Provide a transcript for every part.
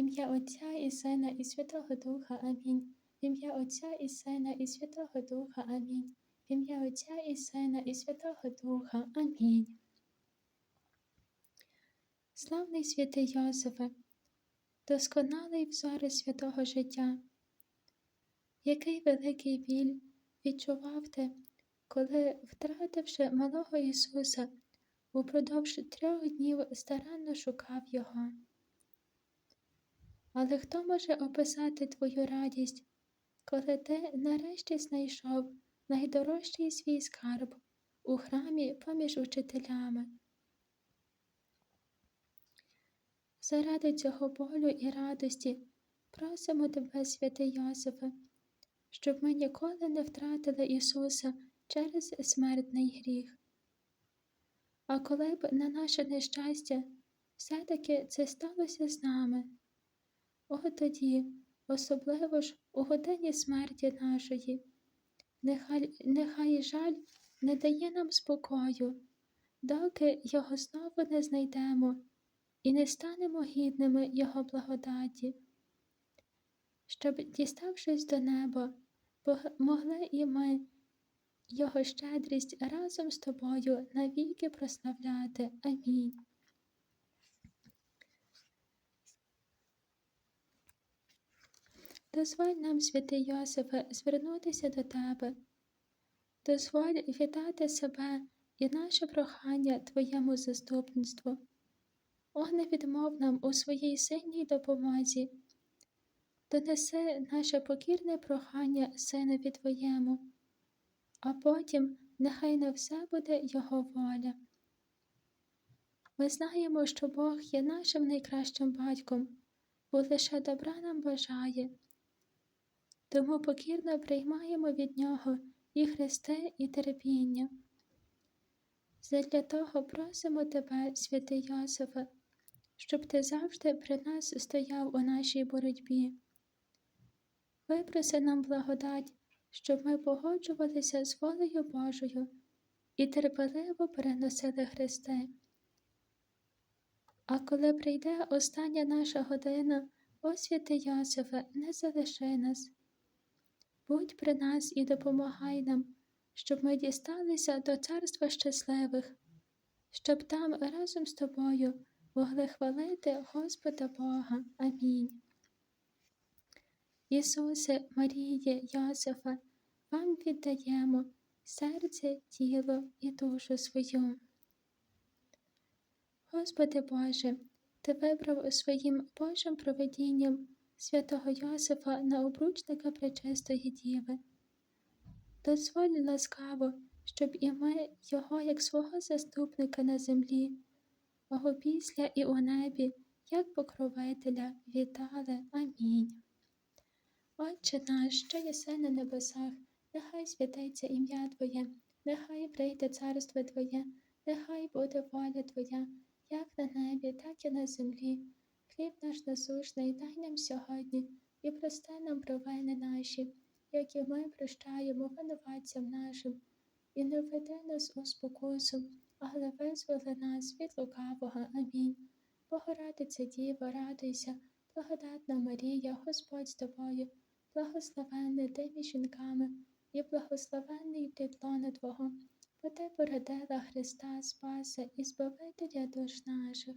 ім'я Отця і Сина, і Святого Духа. Амінь. В ім'я Отця і Сина, і Святого Духа. Амінь. В ім'я Отця і Сина, і Святого Духа. Амінь. Славний святий Йосифе, досконалий взори святого життя, який великий біль відчував ти, коли, втративши малого Ісуса, упродовж трьох днів старанно шукав Його. Але хто може описати твою радість, коли ти нарешті знайшов найдорожчий свій скарб у храмі поміж учителями? Заради цього болю і радості просимо тебе, святий Йосифе, щоб ми ніколи не втратили Ісуса через смертний гріх. А коли б на наше нещастя все-таки це сталося з нами, о тоді, особливо ж у годині смерті нашої, нехай, нехай жаль не дає нам спокою, доки його знову не знайдемо і не станемо гідними Його благодаті, щоб, діставшись до неба, могли і ми Його щедрість разом з тобою навіки прославляти. Амінь. Дозволь нам, святий Йосифе, звернутися до тебе. Дозволь вітати себе і наше прохання Твоєму заступництву. О, не відмов нам у своїй сильній допомозі. Донеси наше покірне прохання Синові Твоєму, а потім нехай на все буде Його воля. Ми знаємо, що Бог є нашим найкращим батьком, бо лише добра нам бажає. Тому покірно приймаємо від Нього і хрести, і терпіння. Задля того просимо Тебе, святий Йосифе, щоб ти завжди при нас стояв у нашій боротьбі. Випроси нам благодать, щоб ми погоджувалися з волею Божою і терпеливо переносили Христи. А коли прийде остання наша година, о святий Йосифе, не залиши нас. Будь при нас і допомагай нам, щоб ми дісталися до царства щасливих, щоб там разом з тобою могли хвалити Господа Бога. Амінь. Ісусе, Маріє, Йосифа, вам віддаємо серце, тіло і душу свою. Господи Боже, Ти вибрав своїм Божим проведінням святого Йосифа на обручника Пречистої Діви. Дозволь ласкаво, щоб і ми Його, як свого заступника на землі, мого після і у небі, як покровителя, вітали. Амінь. Отче наш, що єси на небесах, нехай святиться ім'я Твоє, нехай прийде царство Твоє, нехай буде воля Твоя, як на небі, так і на землі. Хліб наш насушний дай нам сьогодні і прости нам провини наші, як і ми прощаємо винуватцям нашим, і не введи нас у спокусу, але визволи нас від лукавого. Амінь. Богородиця Діва, радуйся, благодатна Марія, Господь з тобою, благословенна ти жінками, і благословенний плід Твого, бо ти породила Христа Спаса і Збавителя душ наших.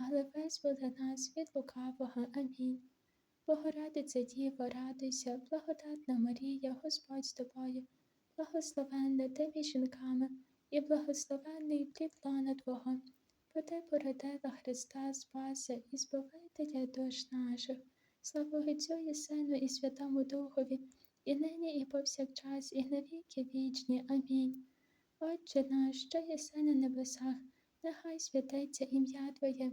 але визволи нас від лукавого. Амінь. Богородиця Діво, радуйся, благодатна Марія, Господь з тобою, благословенна ти жінками, і благословенний плід лона Твого, бо ти породила Христа Спаса і Збавителя душ наших, слава Отцю і Сину, і Святому Духові, і нині, і повсякчас, і на віки вічні. Амінь. Отче наш, що єси на небесах, нехай святиться ім'я Твоє